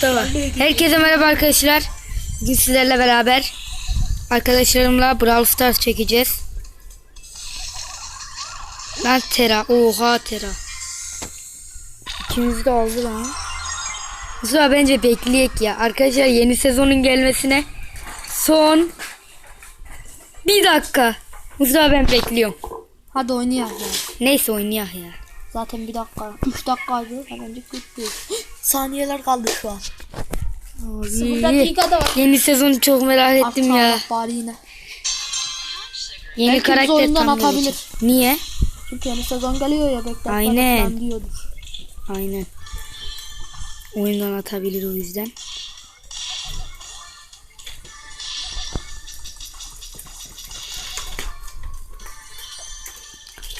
Tamam. Herkese merhaba arkadaşlar. Bugün sizlerle beraber arkadaşlarımla Brawl Stars çekeceğiz. Lan Tera. Oha Tera. İkimiz de oldu lan. Mustafa bence bekleyek ya. Arkadaşlar yeni sezonun gelmesine son bir dakika. Mustafa ben bekliyorum. Hadi oynayalım ya. Neyse oynayak ya. Zaten bir dakika. Üç dakikaydı. Hemencik bitti. Saniyeler kaldı şu an. Sıfır var. Yeni sezonu çok merak ettim ya. Allah bari yine. Yeni Belki karakter oyundan atabilir. Niye? Çünkü yeni sezon geliyor ya bekler. Aynen. falan diyordur. Aynen. Oyundan atabilir o yüzden.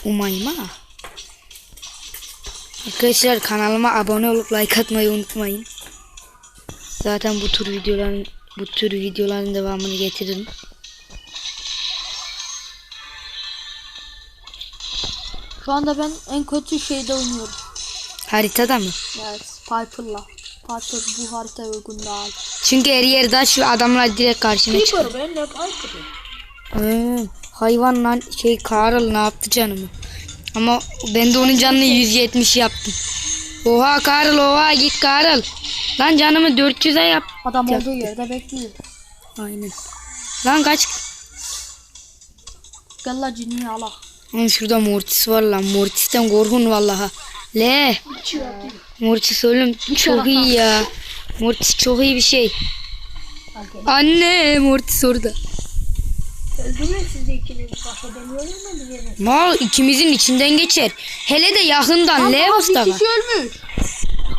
Umayım ha. Arkadaşlar kanalıma abone olup like atmayı unutmayın. Zaten bu tür videoların bu tür videoların devamını getiririm. Şu anda ben en kötü şeyde oynuyorum. Haritada mı? Evet. Piper'la. Piper bu haritaya uygun değil. Çünkü her yer taş ve adamlar direkt karşına çıkıyor. ben de Piper'ım. Ee, hayvan lan şey Karl ne yaptı canımı? Ama ben de onun canını 170 yaptım. Oha Karl oha git Karl. Lan canımı 400'e yap. Adam olduğu yerde bekliyor. Aynen. Lan kaç. Gel la ciniyi ala. Lan şurada Mortis var lan. Mortis'ten korkun vallaha. Le. Mortis oğlum çok iyi ya. Mortis çok iyi bir şey. Anne Mortis orada. Öldürmeyin siz de ikiniz. Başa mu? Mal ikimizin içinden geçer. Hele de yakından Le usta var. ölmüş.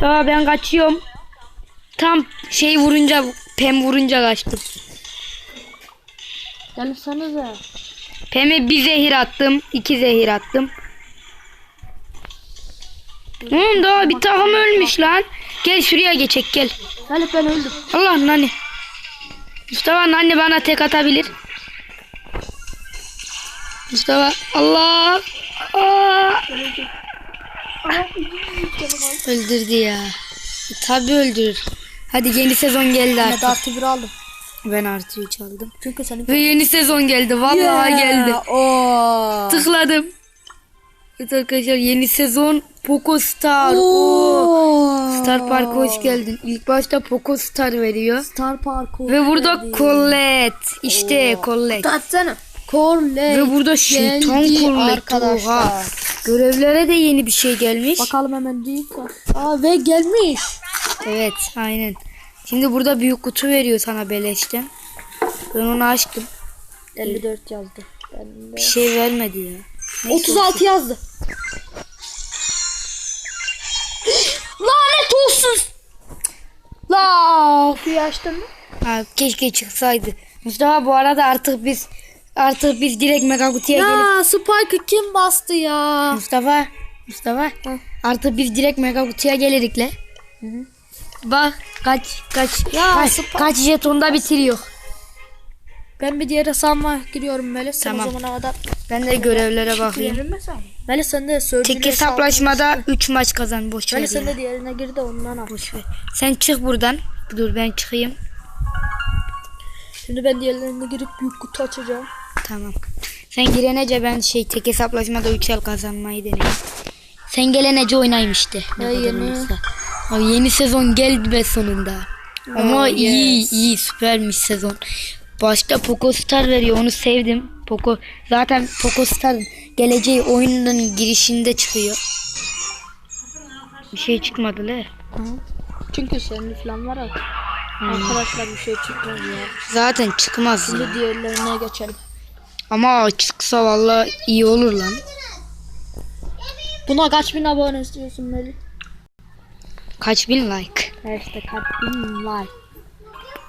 Aa ben kaçıyorum. Tam şey vurunca pem vurunca kaçtım. Gelsenize. Pem'e bir zehir attım. iki zehir attım. Oğlum daha bir takım ölmüş lan. Gel şuraya geçek gel. Gel ben öldüm. Allah nani. Mustafa nani bana tek atabilir. Mustafa Allah. Aa. Öldürdü ya. Tabi öldürür. Hadi yeni sezon geldi Ben artık. de artı bir aldım. Ben artı 3 aldım. Çünkü senin Ve yeni sezon geldi. Vallahi geldi. Oo. Tıkladım. Evet arkadaşlar yeni sezon Poco Star. Oo. Oo. Star Park'a hoş geldin. İlk başta Poco Star veriyor. Star Park. Ve burada Colette. İşte Colette. Katsana. Corlet. Ve burada şeytan arkadaşlar. Oha. Görevlere de yeni bir şey gelmiş. Bakalım hemen değil. Aa ve gelmiş. Evet aynen. Şimdi burada büyük kutu veriyor sana beleşten. Ben onu açtım. 54 yazdı. Ben de. Bir şey vermedi ya. Neyse 36 yazdı. Lanet olsun. La kapıyı açtın mı? Ha, keşke çıksaydı. Mustafa bu arada artık biz artık biz direkt mega kutuya gelip Ya Spike'ı kim bastı ya? Mustafa Mustafa artık biz direkt mega kutuya gelirik le. Bak kaç kaç Ya, kaç, Spike- kaç jetonda bitiriyor. Ben bir diğer hesabıma giriyorum Melis. Sen Tamam. o zamana kadar. Ben de görevlere bakayım. Melis sen de sözcüğü Tek hesaplaşmada 3 maç kazan boş ver. Melis sen ya. de diğerine gir de ondan al. Boş ver. Sen çık buradan. Dur ben çıkayım. Şimdi ben diğerlerine girip büyük kutu açacağım. Tamam. Sen girenece ben şey tek hesaplaşmada 3 el kazanmayı deneyim. Sen gelenece oynayayım işte. Ne yeni. Abi yeni sezon geldi be sonunda. Ama Oh, iyi yes. iyi süpermiş sezon. Başta Poco Star veriyor onu sevdim. Poco zaten Poco Star'ın geleceği oyunun girişinde çıkıyor. Bir şey çıkmadı le. Çünkü senin falan var ya. Arkadaşlar bir şey çıkmaz ya. Zaten çıkmaz. Şimdi diğerlerine geçelim. Ama çıksa valla iyi olur lan. Buna kaç bin abone istiyorsun Melih? Kaç bin like? Ya işte kaç bin like.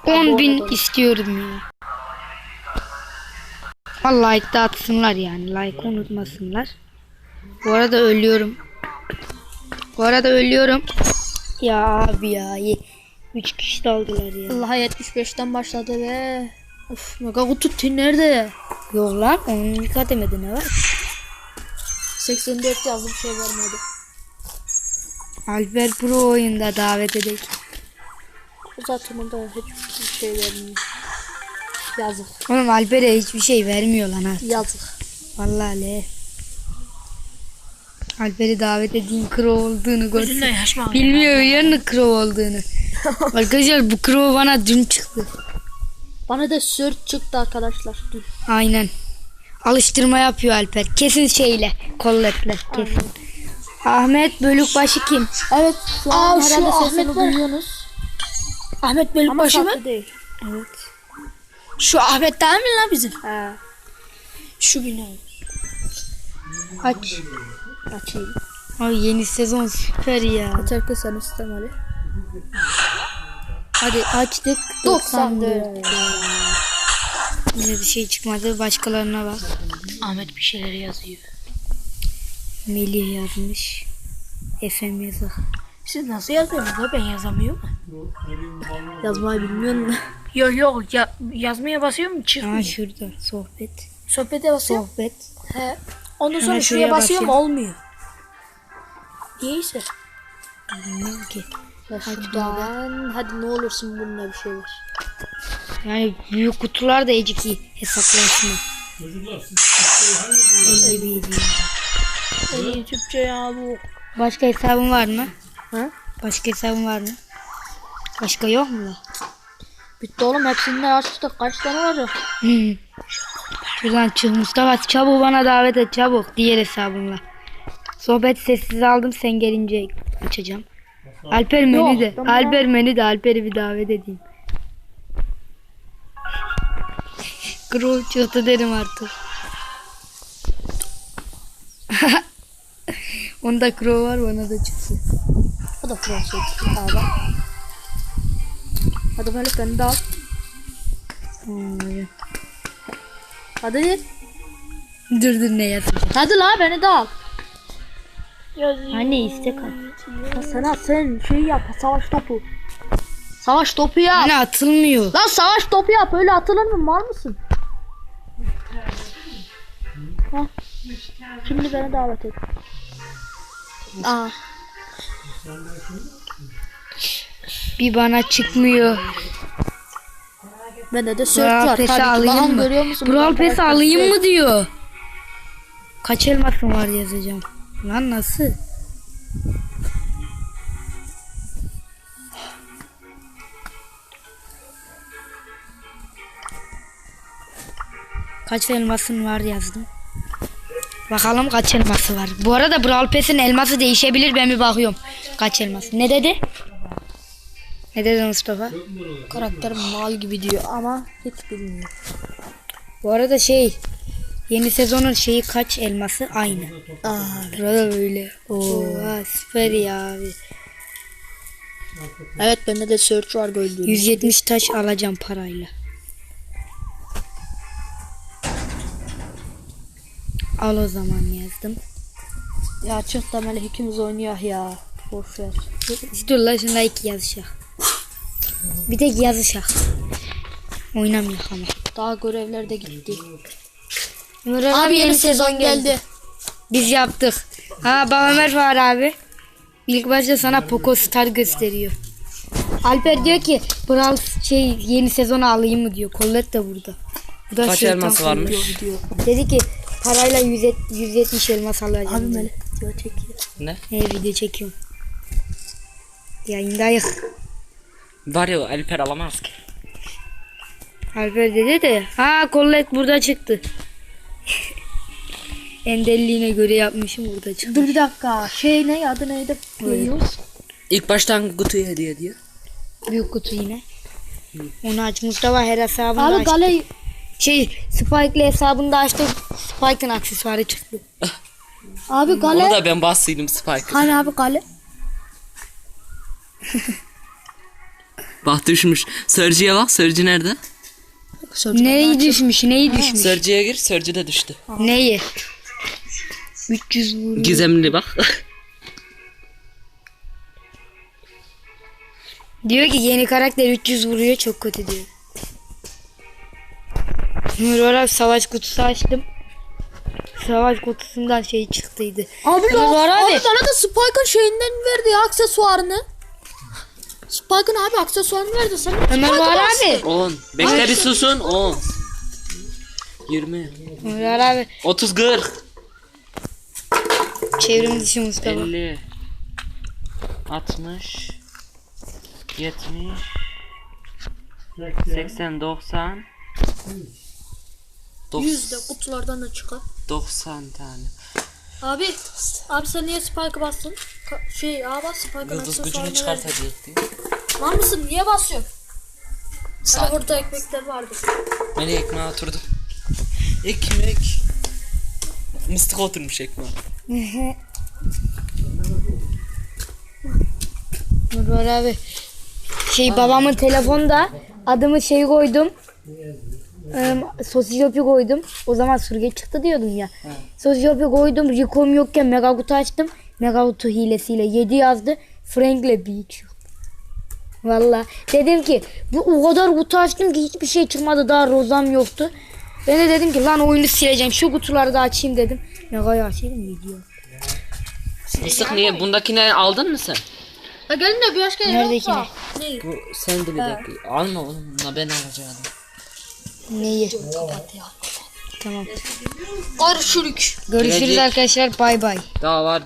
10 bin istiyorum ya. Ama like da atsınlar yani. Like unutmasınlar. Bu arada ölüyorum. Bu arada ölüyorum. Ya abi ya. 3 kişi daldılar ya. Allah'a 75'ten başladı ve Of mega kutu nerede? Yok lan onun ilk kademede ne var? 84 yazdım şey vermedi. Alper Pro oyunda davet edelim. Zaten o da hiçbir şey vermiyor. Yazık. Oğlum Alper'e hiçbir şey vermiyor lan ha. Yazık. Vallahi le. Alper'i davet edeyim kro olduğunu yaşma. Bilmiyor yarın kro olduğunu. Arkadaşlar bu kro bana dün çıktı. Bana da sört çıktı arkadaşlar. Dur. Aynen. Alıştırma yapıyor Alper. Kesin şeyle. Kolletle. Kesin. Ahmet Bölükbaşı kim? Evet şu an Aa, şu herhalde Ahmet sesini var. duyuyorsunuz. Ahmet Ama Bölükbaşı mı? farklı değil. Evet. Şu Ahmet değil mi lan bizim? He. Şu bina. Aç. Açayım. Ay yeni sezon süper ya. Ki sen istemeli. Hadi açtık. 94. Yine bir şey çıkmadı. Başkalarına bak. Ahmet bir şeyler yazıyor. Melih yazmış. Efem yazar. Siz nasıl yazıyorsunuz ben yazamıyorum. Yazmayı bilmiyorum da. Yok yok ya, yazmaya basıyorum çıkmıyor. şurada sohbet. Sohbete basıyorum. Sohbet. He. Ondan sonra şuraya şuraya basıyorum olmuyor. Niyeyse. Bilmiyorum ki. Ya şuradan hadi ne olursun bununla bir şey var. Yani büyük kutular da ecik iyi hesaplaşma. 51 diyor. En iyi Türkçe ya bu. Başka hesabın var mı? Ha? Başka hesabın var mı? Başka yok mu? Bitti oğlum hepsini de açtık. Kaç tane olacak? Hı. Şuradan çık Mustafa çabuk bana davet et çabuk diğer hesabımla. Sohbet sessiz aldım sen gelince açacağım. Alper menü de. Alper menü de Alper'i bir davet edeyim. Grol çıktı derim artık. Onda crow var bana da çıktı. O da Fransa çıktı abi. Hadi beni de al. Ay. Hadi. Dur dur ne yazacağım. Hadi la beni de al. Anne istek at. Ya sen al sen şey yap savaş topu. Savaş topu yap. Anne atılmıyor. Lan savaş topu yap öyle atılır mı mal mısın? Hah. Şimdi beni davet et. Aa, Bir bana çıkmıyor. bende de sört var. Ki. alayım mı? Brawl Brawl alayım mı diyor. Kaç elmasım var yazacağım. Lan nasıl? Kaç elmasın var yazdım. Bakalım kaç elması var. Bu arada Brawl Pass'in elması değişebilir ben bir bakıyorum. Kaç elması. Ne dedi? Ne dedi Mustafa? Karakterim mal gibi diyor ama hiç bilmiyor. Bu arada şey yeni sezonun şeyi kaç elması aynı. Aa, Burada böyle. Oo süper ya abi. evet bende de search var gördüğünüz. 170 taş alacağım parayla. Al o zaman yazdım. Ya çık da Melih ikimiz oynuyor ya. Boş ver. Dur la şuna iki yazışak. Bir tek yazışak. Oynamayak ama. Daha görevler de gitti. Abi yeni sezon geldi. Biz yaptık. Ha baba Ömer var abi. İlk başta sana Poco Star gösteriyor. Alper diyor ki Brawl şey yeni sezonu alayım mı diyor. Colette de burada. Bu da Kaç şeytan elması varmış? Dedi ki parayla 100 170 elmas alacağım. Abi. Melih diyor çekiyor. Ne? He video çekiyorum. Yayındayız. Var ya Alper alamaz ki. Alper dedi de ha Colette burada çıktı. Endelliğine göre yapmışım burada çıktı. Dur bir dakika. Şey ne adı neydi? Biliyoruz. İlk baştan kutuyu hediye diyor. Büyük kutu yine. Onu aç. Mustafa her hesabını Abi açtı. Gale Şey Spike'le hesabını da açtı. Spike'ın aksesuarı çıktı. abi Gale Onu da ben bastıydım Spike. Hani abi Gale Bak düşmüş. Surge'ye bak. Surge nerede? Neyi düşmüş? Neyi düşmüş? Surge'ye gir. Surge de düştü. Neyi? 300 vurdu. Gizemli bak. Diyor ki yeni karakter 300 vuruyor çok kötü diyor. Nurora savaş kutusu açtım. Savaş kutusundan şey çıktıydı. Abi lan var abi. abi. bana da Spike'ın şeyinden verdi ya aksesuarını. Spike'ın abi aksesuarını verdi sana. Ömer var abi. 10. Bekle bir susun. 10. 20. Ömer abi. 30 40. Çevrim dışı Mustafa. 50. 60. 70. 80 90. 100 de kutulardan da çıkar. 90 tane. Abi, abi sen niye Spike'ı bastın? Ka- şey, abi bas Spike'ın Yıldız gücünü aksesuarını verdi. çıkartacaktı. Var mısın? Niye basıyorsun? Sağ. Hadi orada ekmekler vardı. Nereye ekmeğe oturdum? Ekmek. Mıstık oturmuş ekmeğe. Ömer abi. Şey babamın telefonda adımı şey koydum. Ee, Sosyopi koydum. O zaman sürgeç çıktı diyordum ya. Sosyopi koydum. Rikom yokken Megakutu açtım. Megakutu hilesiyle 7 yazdı. Frank'le bir çıktı. Valla. Dedim ki bu o kadar kutu açtım ki hiçbir şey çıkmadı. Daha rozam yoktu. Ben de dedim ki lan oyunu sileceğim. Şu kutuları da açayım dedim. Mega'yı açayım video. Mıstık niye? Bundakini aldın mı sen? Ya gelin de bir başka yer Nerede yok da. Ne? Bu sen de bir dakika. Alma oğlum. Ben alacağım. Neyi? Tamam. Görüşürük. Görüşürüz Gelecek. arkadaşlar. Bay bay. Daha var